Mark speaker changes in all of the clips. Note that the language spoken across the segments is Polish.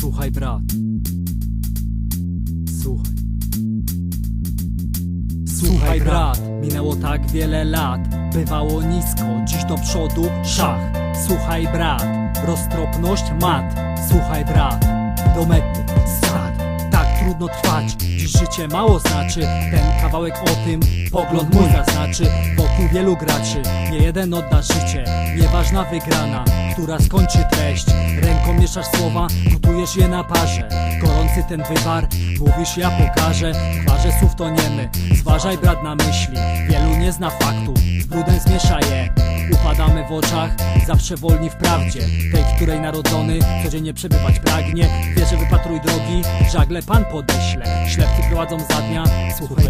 Speaker 1: Słuchaj brat. Słuchaj. Słuchaj brat, minęło tak wiele lat. Bywało nisko, dziś do przodu szach. Słuchaj brat, roztropność mat. Słuchaj brat, do mety trudno trwać, dziś życie mało znaczy. Ten kawałek o tym, pogląd mój zaznaczy. Wokół wielu graczy, nie jeden odda życie Nieważna wygrana, która skończy treść. Ręką mieszasz słowa, gotujesz je na parze Ten wywar, mówisz ja pokażę. Twarze słów to niemy, zważaj brat na myśli. Wielu nie zna faktu, z brudem zmiesza je. Upadamy w oczach, zawsze wolni w prawdzie. Tej, której narodzony, codziennie przebywać pragnie. Wierzę wypatruj drogi, żagle Pan podeśle. Ślepcy prowadzą za dnia, słuchaj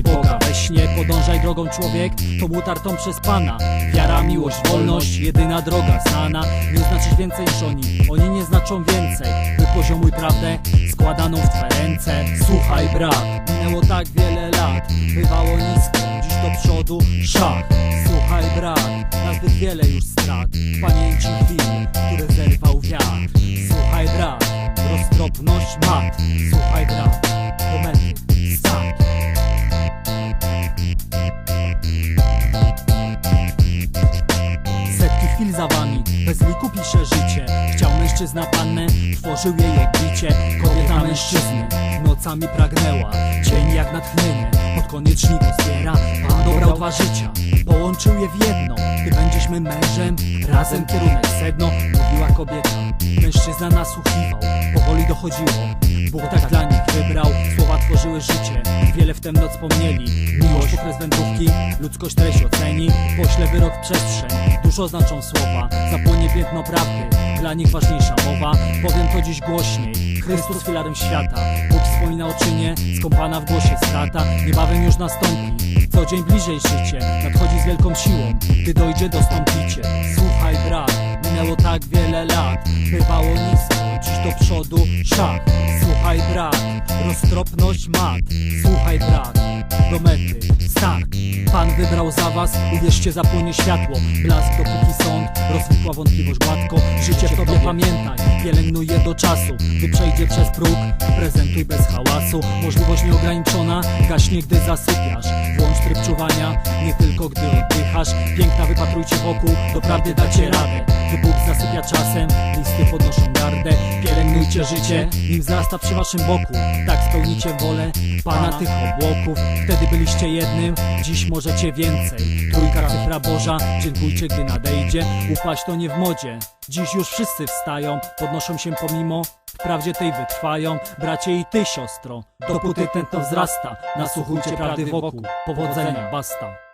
Speaker 1: Śnie podążaj drogą człowiek, to butartą przez Pana. Wiara, miłość, wolność, jedyna droga znana. Nie znaczysz więcej niż oni, oni nie znaczą więcej. Wypoziomuj prawdę, składaną w Twe ręce. Słuchaj brat, minęło tak wiele lat Bywało nisko, dziś do przodu szach. Słuchaj brat, na zbyt wiele już strat. W pamięci chwil, które zerwał wiatr. Słuchaj brat, liku pisze życie. Chciał mężczyzna pannę, tworzył jej odbicie Kobieta mężczyzny, nocami pragnęła. Dzień jak natchnienie, pod konieczniku zbiera Pan dobrał dwa życia, połączył je w jedno. Ty będziesz mężem, razem kierunek sedno Mówiła kobieta, mężczyzna nasłuchiwał Powoli dochodziło, Bóg tak dla nich wybrał Słowa tworzyły życie, wiele w tę noc wspomnieli. Miłość okres wędrówki, ludzkość treść oceni. Pośle wyrok w przestrzeń, dużo znaczą słowa. Zapłonie piętno prawdy, dla nich ważniejsza mowa. Powiem to dziś głośniej, Chrystus filarem świata. Bóg wspomina o czynie, skąpana w głosie strata. Niebawem już nastąpi, co dzień bliżej życie Nadchodzi z wielką siłą, gdy dojdzie dostąpicie. Słuchaj brat, minęło tak wiele lat. Bywało nisko, dziś do przodu. Szach Słuchaj brat, roztropność mat. Słuchaj brat, do mety, start Pan wybrał za was, uwierzcie zapłonie światło. Blask dopóki sąd, rozwikła wątpliwość gładko. Życie w tobie pamiętaj, pielęgnuj je do czasu. Gdy przejdzie przez próg, prezentuj bez hałasu. Możliwość nieograniczona, gaśnie gdy zasypiasz. Włącz tryb czuwania, nie tylko gdy oddychasz. Piękna wypatrujcie wokół, doprawdy dacie radę Gdy Bóg zasypia czasem, listy podnoszą gardę. Pielęgnujcie życie, nim wzrasta przy waszym boku. Tak spełnicie wolę Pana tych obłoków. Wtedy byliście jednym, dziś możecie więcej. Trójka cyfra Boża, dziękujcie gdy nadejdzie. Upaść to nie w modzie, dziś już wszyscy wstają Podnoszą się pomimo, w prawdzie tej wytrwają. Bracie i ty siostro, dopóty tętno wzrasta. Nasłuchujcie prawdy wokół, powodzenia basta